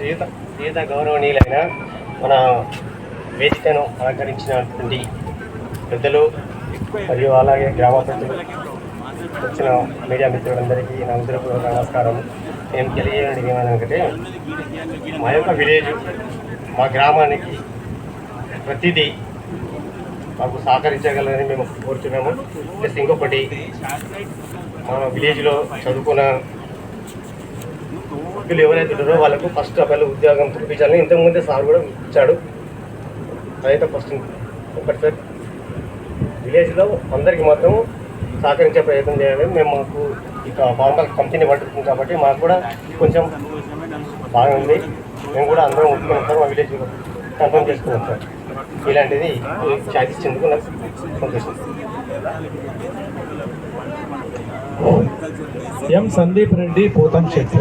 సీత ఈత గౌరవనీయులైన మన వేదికను అలంకరించినటువంటి పెద్దలు మరియు అలాగే గ్రామ ప్రజలు వచ్చిన మీడియా మిత్రులందరికీ నా హృదయపూర్వక నమస్కారం. నేను తెలియజేయడం ఏమనంటే మా యొక్క విలేజ్ మా గ్రామానికి ప్రతిదీ మాకు సహకరించగలరని మేము కోరుతున్నాము ప్లస్ ఇంకొకటి మా విలేజ్లో చదువుకున్న వీళ్ళు ఎవరైతే ఉన్నారో వాళ్ళకు ఫస్ట్ అబ్బాయిలు ఉద్యోగం చూపించాలని ఇంతకుముందే సార్ కూడా ఇచ్చాడు. అదైతే ఫస్ట్ ఒకటి సార్ విలేజ్లో అందరికీ మాత్రం సహకరించే ప్రయత్నం చేయాలని మేము మాకు ఇక ఫార్మల్ కంపెనీ పడుతుంది కాబట్టి మాకు కూడా కొంచెం బాగుంది మేము కూడా అందరం ఒప్పుకున్నాం సార్ మా విలేజ్ కన్ఫర్మ్ చేసుకున్నాం సార్. ఇలాంటిది ఛాయిస్ ఇచ్చేందుకు నాకు సంతోషం. ఎం సందీప్ రెడ్డి పోతం శెట్టి